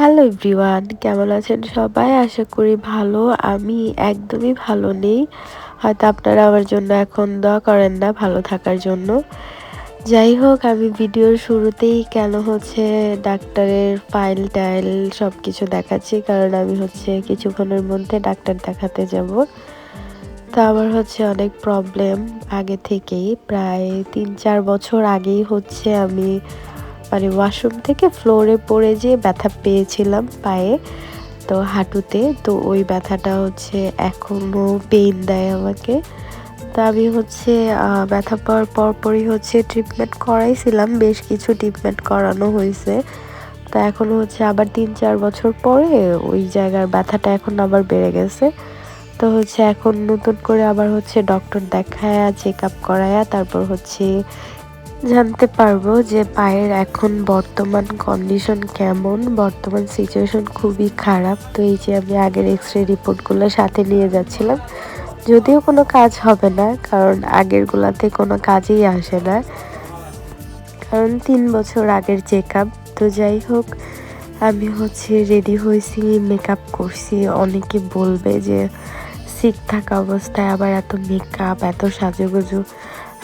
Hello everyone কেমন আছেন সবাই? আশা করি ভালো, আমি একদমই ভালো নেই। হয়তো আপনারা আমার জন্য এখন দোয়া করেন না ভালো থাকার জন্য। যাই হোক, আমি ভিডিওর শুরুতেই কেন হচ্ছে ডাক্তারের ফাইল টাইল সব কিছু দেখাচ্ছি, কারণ আমি হচ্ছে কিছুক্ষণের মধ্যে ডাক্তার দেখাতে যাব। তো আমার হচ্ছে অনেক প্রবলেম আগে থেকেই, প্রায় তিন চার বছর আগেই হচ্ছে আমি মানে ওয়াশরুম থেকে ফ্লোরে পড়ে যেয়ে ব্যথা পেয়েছিলাম পায়ে, তো হাঁটুতে, তো ওই ব্যথাটা হচ্ছে এখনও পেইন দেয় আমাকে। তো আমি হচ্ছে ব্যথা পাওয়ার পরপরই হচ্ছে ট্রিটমেন্ট করাইছিলাম, বেশ কিছু ট্রিটমেন্ট করানো হয়েছে তো এখন হচ্ছে আবার তিন চার বছর পরে ওই জায়গার ব্যথাটা এখন আবার বেড়ে গেছে। তো হচ্ছে এখন নতুন করে আবার হচ্ছে ডক্টর দেখায়া চেক আপ করায়া, তারপর হচ্ছে জানতে পারব যে পায়ের এখন বর্তমান কন্ডিশন কেমন। বর্তমান সিচুয়েশন খুবই খারাপ। তো এই যে আমি আগের এক্স রে রিপোর্টগুলো সাথে নিয়ে যাচ্ছিলাম। যদিও কোনো কাজ হবে না, কারণ আগেরগুলাতে কোনো কাজেই আসে না। কারণ তিন বছর আগের চেক আপ তো যাই হোক, আমি হচ্ছে রেডি হয়েছি মেকআপ করছি। অনেকে বলবে যে সিক থাকা অবস্থায় আবার এত মেকআপ এত সাজুগুজু।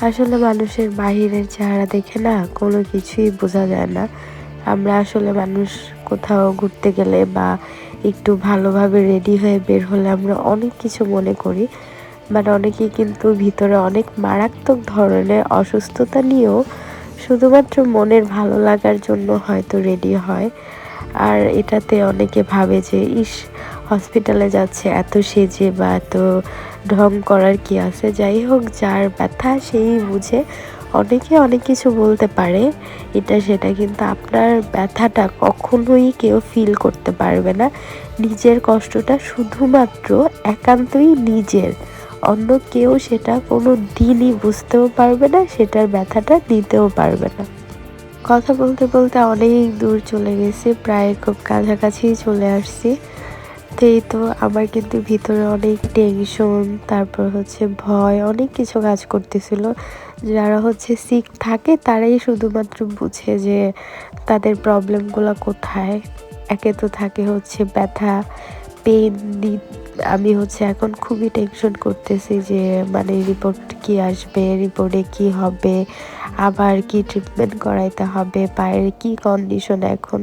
আসলে মানুষের বাহিরের চেহারা দেখে না কোনো কিছুই বোঝা যায় না। আমরা আসলে মানুষ কোথাও ঘুরতে গেলে বা একটু ভালোভাবে রেডি হয়ে বের হলে আমরা অনেক কিছু মনে করি। বাট অনেকেই কিন্তু ভিতরে অনেক মারাত্মক ধরনের অসুস্থতা নিয়েও শুধুমাত্র মনের ভালো লাগার জন্য হয়তো রেডি হয়। আর এটাতে অনেকে ভাবে যে, ইস হসপিটালে যাচ্ছে, এত সেজে বা এত ঢং করার কি আছে? যাই হোক, যার ব্যথা সেই বুঝে অনেকে অনেক কিছু বলতে পারে। এটা সেটা, কিন্তু আপনার ব্যথাটা কখনোই কেউ ফিল করতে পারবে না। নিজের কষ্টটা শুধুমাত্র একান্তই নিজের। অন্য কেউ সেটা কোনো দিনই বুঝতেও পারবে না, সেটার ব্যথাটা দিতেও পারবে না। কথা বলতে বলতে অনেক দূর চলে গেছি, প্রায় খুব কাছাকাছি চলে আসছি। এই তো আমার কিন্তু ভিতরে অনেক টেনশন তারপর হচ্ছে ভয়, অনেক কিছু কাজ করতেছিল। যারা হচ্ছে সিক থাকে তারাই শুধুমাত্র বুঝে যে তাদের প্রবলেমগুলো কোথায়। একে তো থাকে হচ্ছে ব্যথা পেন আমি হচ্ছে এখন খুবই টেনশন করতেছি যে মানে রিপোর্ট কি আসবে রিপোর্টে কি হবে, আবার কি ট্রিটমেন্ট করাইতে হবে, পায়ের কি কন্ডিশন এখন?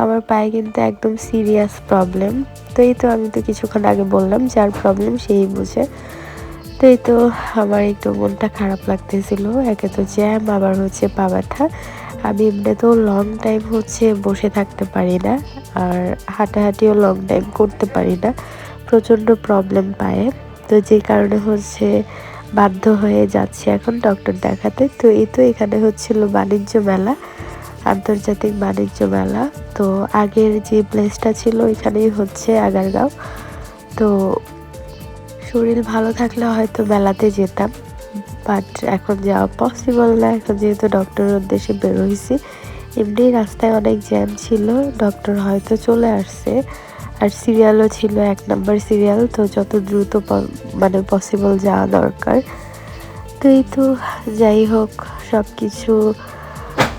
আমার পায়ে কিন্তু একদম সিরিয়াস প্রবলেম তো এই তো আমি তো কিছুক্ষণ আগে বললাম, যার প্রবলেম সেই বুঝে। তো এই তো আমার একটু মনটা খারাপ লাগতেছিল। একে তো জ্যাম আবার হচ্ছে পা ব্যথা। আমি এমনি তো লং টাইম হচ্ছে বসে থাকতে পারি না, আর হাঁটাহাঁটিও লং টাইম করতে পারি না। প্রচণ্ড প্রবলেম পায়ে। তো যে কারণে হচ্ছে বাধ্য হয়ে যাচ্ছি এখন ডক্টর দেখাতে। তো এই তো এখানে হচ্ছিল বাণিজ্য মেলা, আন্তর্জাতিক বাণিজ্য মেলা। তো আগের যে প্লেসটা ছিল এখানেই হচ্ছে আগারগাঁও। তো শরীর ভালো থাকলে হয়তো মেলাতে যেতাম বাট এখন যাওয়া পসিবল না। এখন যেহেতু ডক্টরের উদ্দেশ্যে বেরোইছি এমনি রাস্তায় অনেক জ্যাম ছিল ডক্টর হয়তো চলে আসছে। আর সিরিয়ালও ছিল এক নাম্বার সিরিয়াল, তো যত দ্রুত মানে পসিবল যাওয়া দরকার। তো এই তো, যাই হোক সব কিছু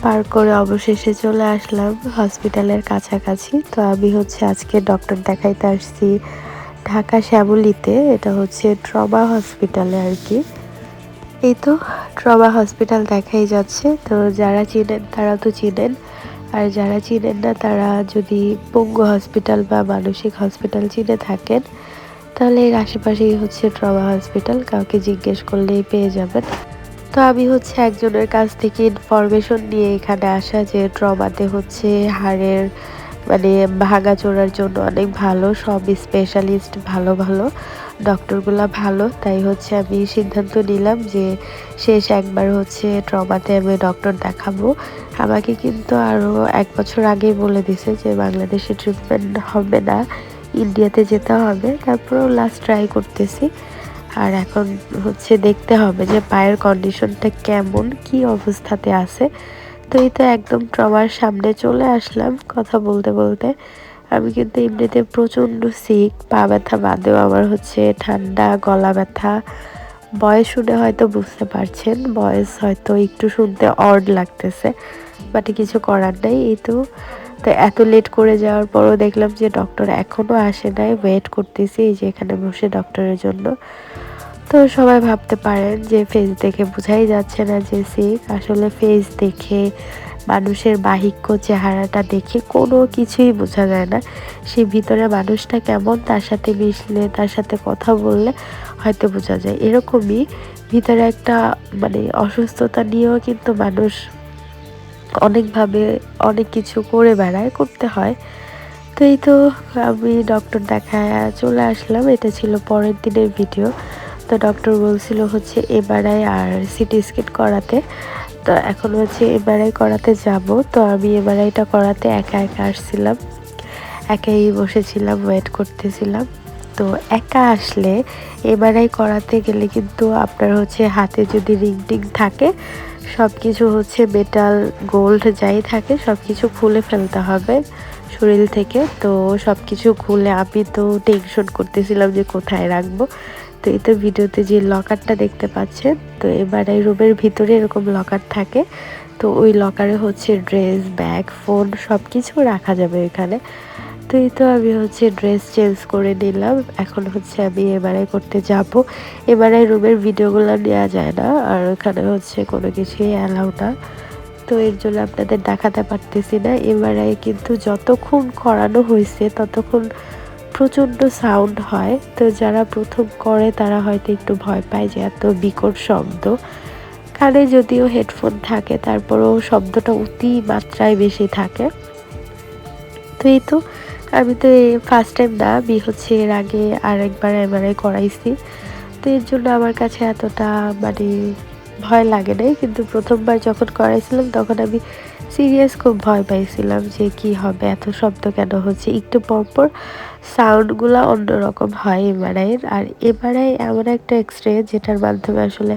পার করে অবশেষে চলে আসলাম হসপিটালের কাছাকাছি। তো আমি হচ্ছে আজকে ডক্টর দেখাইতে আসছি ঢাকা শ্যামলিতে, এটা হচ্ছে ট্রমা হসপিটালে আর কি। এই তো, ট্রমা হসপিটাল দেখাই যাচ্ছে, তো যারা চিনেন তারা তো চিনেন। আর যারা চিনেন না, তারা যদি পঙ্গু হসপিটাল বা মানসিক হসপিটাল চিনে থাকেন, তাহলে এর আশেপাশেই হচ্ছে ট্রমা হসপিটাল কাউকে জিজ্ঞেস করলেই পেয়ে যাবেন। তো আমি হচ্ছে একজনের কাছ থেকে ইনফরমেশন নিয়ে এখানে আসা যে ট্রমাতে হচ্ছে হাড়ের মানে ভাঙা চোরার জন্য অনেক ভালো, সব স্পেশালিস্ট ভালো ভালো। ডক্টরগুলো ভালো, তাই হচ্ছে আমি সিদ্ধান্ত নিলাম যে শেষ একবার হচ্ছে ট্রমাতে আমি ডক্টর দেখাবো। আমাকে কিন্তু আরও এক বছর আগেই বলে দিছে যে বাংলাদেশে ট্রিটমেন্ট হবে না ইন্ডিয়াতে যেতে হবে। তারপরেও লাস্ট ট্রাই করতেছি। আর এখন হচ্ছে দেখতে হবে যে পায়ের কন্ডিশনটা কেমন, কি অবস্থাতে আছে। তো এই তো একদম ট্রমার সামনে চলে আসলাম কথা বলতে বলতে। আমি কিন্তু এমনিতে প্রচণ্ড সিক পা ব্যথা বাদেও আমার হচ্ছে ঠান্ডা, গলা ব্যথা। বয়স শুনে হয়তো বুঝতে পারছেন, বয়স হয়তো একটু শুনতে অড লাগতেছে বাট কিছু করার নেই এই তো। তো এত লেট করে যাওয়ার পরও দেখলাম যে ডক্টর এখনও আসে নাই ওয়েট করতেছি এই যে এখানে বসে ডক্টরের জন্য। তো সবাই ভাবতে পারেন যে ফেস দেখে বোঝাই যাচ্ছে না যে সিক আসলে ফেস দেখে মানুষের বাহিক্য চেহারাটা দেখে কোনো কিছুই বোঝা যায় না। সে ভিতরে মানুষটা কেমন, তার সাথে মিশলে, তার সাথে কথা বললে হয়তো বোঝা যায়। এরকমই ভিতরে একটা মানে অসুস্থতা নিয়েও কিন্তু মানুষ অনেকভাবে অনেক কিছু করে বেড়ায়, করতে হয়। তো এই তো আমি ডক্টর দেখায় চলে আসলাম। এটা ছিল পরের দিনের ভিডিও তো ডক্টর বলছিল হচ্ছে এমআরআই আর সিটি স্ক্যান করাতে। তো এখন হচ্ছে এমআরআই করাতে যাব। তো আমি এমআরআইটা করাতে একা একা আসছিলাম। একাই বসেছিলাম ওয়েট করতেছিলাম। তো একা আসলে এমআরআই করাতে গেলে কিন্তু আপনার হচ্ছে হাতে যদি রিং টিং থাকে সব কিছু হচ্ছে মেটাল গোল্ড যাই থাকে সব কিছু খুলে ফেলতে হবে শরীর থেকে। তো সব কিছু খুলে আমি তো টেনশন করতেছিলাম যে কোথায় রাখব। তো এই তো ভিডিওতে যে লকারটা দেখতে পাচ্ছেন, তো এবার রুমের ভিতরে এরকম লকার থাকে। তো ওই লকারে হচ্ছে ড্রেস, ব্যাগ, ফোন সব কিছু রাখা যাবে এখানে। তো এই তো আমি হচ্ছে ড্রেস চেঞ্জ করে নিলাম। এখন হচ্ছে আমি এবারে করতে যাব। এবারে রুমের ভিডিওগুলো নেওয়া যায় না, আর ওখানে হচ্ছে কোনো কিছুই অ্যালাউ না। তো এর জন্য আপনাদের দেখাতে পারতেছি না। এবারে কিন্তু যতক্ষণ করানো হয়েছে, ততক্ষণ প্রচণ্ড সাউন্ড হয়। তো যারা প্রথম করে, তারা হয়তো একটু ভয় পায় যে এত বিকট শব্দ। কানে যদিও হেডফোন থাকে, তারপরেও শব্দটা অতি মাত্রায় বেশি থাকে। তো এই তো, আমি তো ফার্স্ট টাইম না, আমি হচ্ছে এর আগে আরেকবার এমআরআই করাইছি। তো এর জন্য আমার কাছে এতটা মানে ভয় লাগে নাই। কিন্তু প্রথমবার যখন করাইছিলাম, তখন আমি সিরিয়াস খুব ভয় পাইছিলাম যে কি হবে, এত শব্দ কেন হচ্ছে? একটু পরপর সাউন্ডগুলো অন্যরকম হয় এমআরআইয়ের। আর এমআরআই এমন একটা এক্স রে যেটার মাধ্যমে আসলে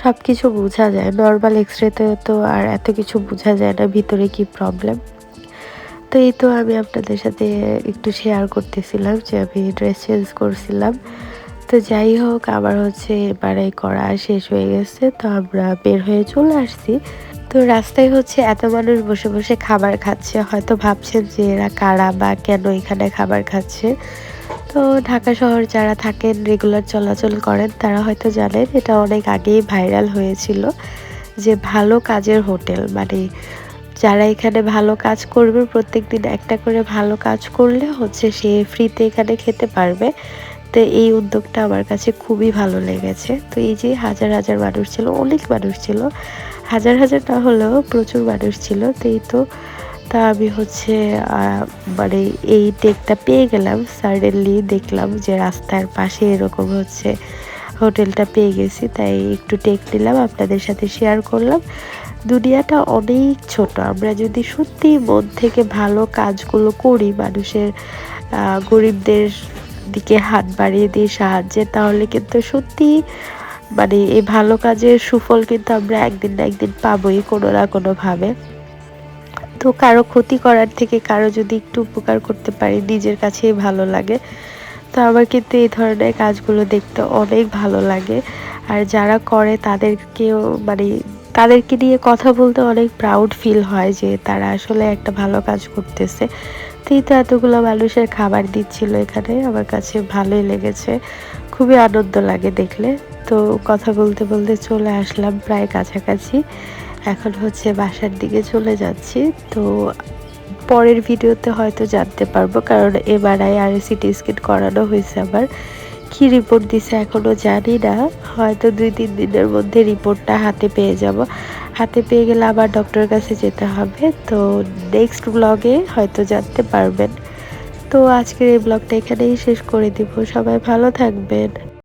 সব কিছু বোঝা যায়। নর্মাল এক্স রেতে তো আর এত কিছু বোঝা যায় না, ভিতরে কি প্রবলেম তো এই তো আমি আপনাদের সাথে একটু শেয়ার করতেছিলাম যে আমি ড্রেস চেঞ্জ করছিলাম। তো যাই হোক, আবার হচ্ছে এবারে করা শেষ হয়ে গেছে, তো আমরা বের হয়ে চলে আসছি। তো রাস্তায় হচ্ছে এত মানুষ বসে বসে খাবার খাচ্ছে। হয়তো ভাবছেন যে এরা কারা বা কেন এখানে খাবার খাচ্ছে। তো ঢাকা শহর যারা থাকেন রেগুলার চলাচল করেন, তারা হয়তো জানেন এটা অনেক আগেই ভাইরাল হয়েছিল যে ভালো কাজের হোটেল মানে যারা এখানে ভালো কাজ করবে প্রত্যেক দিন একটা করে ভালো কাজ করলে হচ্ছে সে ফ্রিতে এখানে খেতে পারবে। তো এই উদ্যোগটা আমার কাছে খুবই ভালো লেগেছে। তো এই যে হাজার হাজার মানুষ ছিল, অনেক মানুষ ছিল, হাজার হাজার না হলেও প্রচুর মানুষ ছিল। তো এই তো, তা আমি হচ্ছে মানে এই টেকটা পেয়ে গেলাম। সাডেনলি দেখলাম যে রাস্তার পাশে এরকম হচ্ছে হোটেলটা পেয়ে গেছি। তাই একটু টেক নিলাম, আপনাদের সাথে শেয়ার করলাম। দুনিয়াটা অনেক ছোট। আমরা যদি সত্যি মন থেকে ভালো কাজগুলো করি, মানুষের গরিবদের দিকে হাত বাড়িয়ে দিই সাহায্যে, তাহলে কিন্তু সত্যি মানে এই ভালো কাজের সুফল কিন্তু আমরা একদিন না একদিন পাবোই কোনো না কোনোভাবে। তো কারও ক্ষতি করার থেকে কারও যদি একটু উপকার করতে পারি, নিজের কাছেই ভালো লাগে। তো আমার কিন্তু এই ধরনের কাজগুলো দেখতে অনেক ভালো লাগে। আর যারা করে তাদেরকেও মানে তাদেরকে নিয়ে কথা বলতে অনেক প্রাউড ফিল হয় যে তারা আসলে একটা ভালো কাজ করতেছে। এই তো এতগুলো মানুষের খাবার দিচ্ছিল এখানে। আমার কাছে ভালোই লেগেছে। খুবই আনন্দ লাগে দেখলে। তো কথা বলতে বলতে চলে আসলাম প্রায় কাছাকাছি। এখন হচ্ছে বাসার দিকে চলে যাচ্ছি। তো পরের ভিডিওতে হয়তো জানতে পারব, কারণ এমআরআই আর সিটি স্ক্যান করানো হয়েছে আবার কি রিপোর্ট দিছে এখনও জানি না। হয়তো দুই, তিন দিনের মধ্যে রিপোর্টটা হাতে পেয়ে যাব। হাতে পেয়ে গেলে আবার ডক্টরের কাছে যেতে হবে। তো নেক্সট ব্লগে হয়তো জানতে পারবেন। তো আজকের এই ব্লগটা এখানেই শেষ করে দিব। সবাই ভালো থাকবেন।